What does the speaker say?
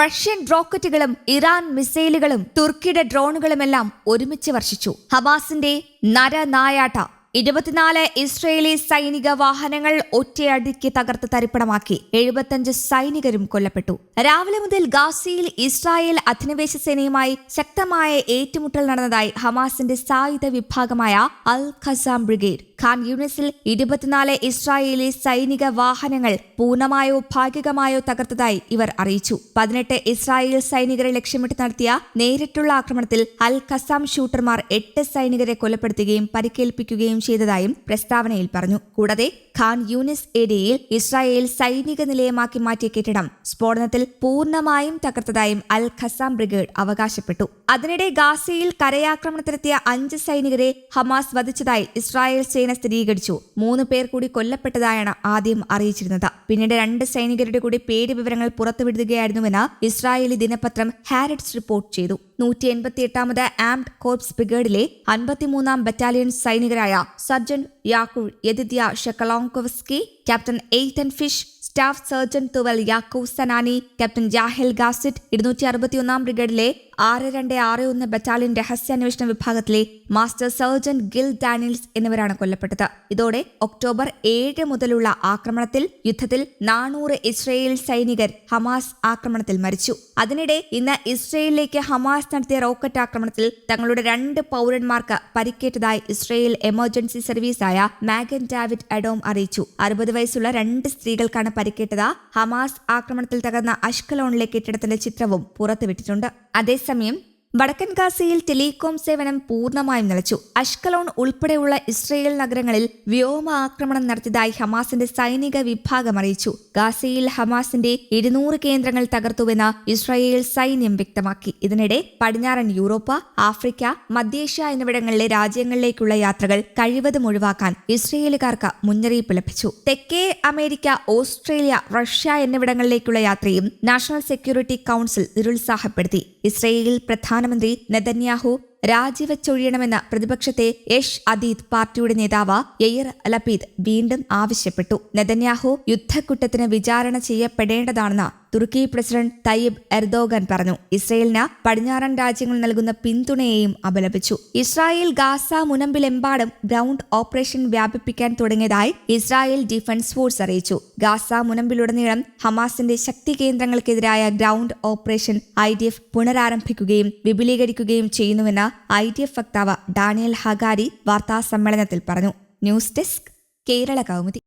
Russian റോക്കറ്റുകളും Iran മിസൈലുകളും തുർക്കിയുടെ ഡ്രോണുകളുമെല്ലാം ഒരുമിച്ച് വർഷിച്ചു. ഹമാസിന്റെ നരനായാട്ട ഇരുപത്തിനാല് ഇസ്രയേലി സൈനിക വാഹനങ്ങൾ ഒറ്റയടിക്ക് തകർത്ത് തരിപ്പണമാക്കി. എഴുപത്തഞ്ച് സൈനികരും കൊല്ലപ്പെട്ടു. രാവിലെ മുതൽ ഗാസയിൽ ഇസ്രായേൽ അധിനിവേശ സേനയുമായി ശക്തമായ ഏറ്റുമുട്ടൽ നടന്നതായി ഹമാസിന്റെ സായുധ വിഭാഗമായ അൽ ഖസാം ബ്രിഗേഡ്. ഖാൻ യൂണിസിൽ ഇരുപത്തിനാല് ഇസ്രായേലി സൈനിക വാഹനങ്ങൾ പൂർണമായോ ഭാഗികമായോ തകർത്തതായി ഇവർ അറിയിച്ചു. പതിനെട്ട് ഇസ്രായേൽ സൈനികരെ ലക്ഷ്യമിട്ട് നടത്തിയ നേരിട്ടുള്ള ആക്രമണത്തിൽ അൽ ഖസാം ഷൂട്ടർമാർ എട്ട് സൈനികരെ കൊലപ്പെടുത്തുകയും പരിക്കേൽപ്പിക്കുകയും ചെയ്തതായും പ്രസ്താവനയിൽ പറഞ്ഞു. കൂടാതെ ഖാൻ യൂനിസ് ഏരിയയിൽ ഇസ്രായേൽ സൈനിക നിലയമാക്കി മാറ്റിയ കെട്ടിടം സ്ഫോടനത്തിൽ പൂർണമായും തകർത്തതായും അൽ ഖസാം ബ്രിഗേഡ് അവകാശപ്പെട്ടു. അതിനിടെ ഗാസയിൽ കരയാക്രമണത്തിനെത്തിയ അഞ്ച് സൈനികരെ ഹമാസ് വധിച്ചതായി ഇസ്രായേൽ സേന സ്ഥിരീകരിച്ചു. മൂന്ന് പേർ കൂടി കൊല്ലപ്പെട്ടതായാണ് ആദ്യം അറിയിച്ചിരുന്നത്. പിന്നീട് രണ്ട് സൈനികരുടെ കൂടി പേര് വിവരങ്ങൾ പുറത്തുവിടുകയായിരുന്നുവെന്ന് ഇസ്രായേലി ദിനപത്രം ഹാരറ്റ്സ് റിപ്പോർട്ട് ചെയ്തു. നൂറ്റി എൺപത്തി എട്ടാമത് ആംഡ് കോർപ്സ് ബ്രിഗേഡിലെ അൻപത്തിമൂന്നാം ബറ്റാലിയൻ സൈനികരായ sergeant യാക്കുൾ യദിദ്യ ഷെക്കലോങ്കോവസ്കി captain Eitan Fish staff sergeant തുവൽ Yakub സനാനി captain ജാഹിൽ ഗാസിറ്റ് ഇരുന്നൂറ്റി അറുപത്തിയൊന്നാം ബ്രിഗേഡിലെ ആറ് രണ്ട് ആറ് ഒന്ന് ബറ്റാലിയൻ രഹസ്യാന്വേഷണ വിഭാഗത്തിലെ മാസ്റ്റർ സർജൻ ഗിൽ ഡാനിയൽസ് എന്നിവരാണ് കൊല്ലപ്പെട്ടത്. ഇതോടെ ഒക്ടോബർ ഏഴ് മുതലുള്ള ആക്രമണത്തിൽ യുദ്ധത്തിൽ നാനൂറ് ഇസ്രയേൽ സൈനികർ ഹമാസ് ആക്രമണത്തിൽ മരിച്ചു. അതിനിടെ ഇന്ന് ഇസ്രയേലിലേക്ക് ഹമാസ് നടത്തിയ റോക്കറ്റ് ആക്രമണത്തിൽ തങ്ങളുടെ രണ്ട് പൗരന്മാർക്ക് പരിക്കേറ്റതായി ഇസ്രയേൽ എമർജൻസി സർവീസായ മാഗൻ ഡാവിഡ് അഡോം അറിയിച്ചു. അറുപത് വയസ്സുള്ള രണ്ട് സ്ത്രീകൾക്കാണ് പരിക്കേറ്റത്. ഹമാസ് ആക്രമണത്തിൽ തകർന്ന അഷ്കലോണിലെ കെട്ടിടത്തിന്റെ ചിത്രവും പുറത്തുവിട്ടിട്ടുണ്ട്. അതേസമയം വടക്കൻ ഗാസയിൽ ടെലികോം സേവനം പൂർണമായും നിലച്ചു. അഷ്കലോൺ ഉൾപ്പെടെയുള്ള ഇസ്രയേൽ നഗരങ്ങളിൽ വ്യോമ ആക്രമണം നടത്തിയതായി ഹമാസിന്റെ സൈനിക വിഭാഗം അറിയിച്ചു. ഗാസയിൽ ഹമാസിന്റെ ഇരുന്നൂറ് കേന്ദ്രങ്ങൾ തകർത്തുവെന്ന് ഇസ്രായേൽ സൈന്യം വ്യക്തമാക്കി. ഇതിനിടെ പടിഞ്ഞാറൻ യൂറോപ്പ ആഫ്രിക്ക മധ്യേഷ്യ എന്നിവിടങ്ങളിലെ രാജ്യങ്ങളിലേക്കുള്ള യാത്രകൾ കഴിവതും ഒഴിവാക്കാൻ ഇസ്രയേലുകാർക്ക് മുന്നറിയിപ്പ് ലഭിച്ചു. തെക്കേ അമേരിക്ക ഓസ്ട്രേലിയ റഷ്യ എന്നിവിടങ്ങളിലേക്കുള്ള യാത്രയും നാഷണൽ സെക്യൂരിറ്റി കൗൺസിൽ നിരുത്സാഹപ്പെടുത്തി. ഇസ്രയേലിൽ പ്രധാനമന്ത്രി നെതന്യാഹു രാജിവെച്ചൊഴിയണമെന്ന പ്രതിപക്ഷത്തെ യഷ് അദീദ് പാർട്ടിയുടെ നേതാവ് യയിർ ലപീദ് വീണ്ടും ആവശ്യപ്പെട്ടു. നെതന്യാഹു യുദ്ധക്കുറ്റത്തിന് വിചാരണ ചെയ്യപ്പെടേണ്ടതാണെന്ന് തുർക്കി പ്രസിഡന്റ് തയ്യബ് എർദോഗൻ പറഞ്ഞു. ഇസ്രയേലിന് പടിഞ്ഞാറൻ രാജ്യങ്ങൾ നൽകുന്ന പിന്തുണയെയും അപലപിച്ചു. ഇസ്രായേൽ ഗാസ മുനമ്പിലെമ്പാടും ഗ്രൗണ്ട് ഓപ്പറേഷൻ വ്യാപിപ്പിക്കാൻ തുടങ്ങിയതായി ഇസ്രായേൽ ഡിഫൻസ് ഫോഴ്സ് അറിയിച്ചു. ഗാസ മുനമ്പിലുടനീളം ഹമാസിന്റെ ശക്തി കേന്ദ്രങ്ങൾക്കെതിരായ ground operation I D F പുനരാരംഭിക്കുകയും വിപുലീകരിക്കുകയും ചെയ്യുന്നുവെന്ന് ഐ ഡി എഫ് വക്താവ് ഡാനിയൽ ഹഗാരി വാർത്താസമ്മേളനത്തിൽ പറഞ്ഞു. News desk Kerala Kaumudi.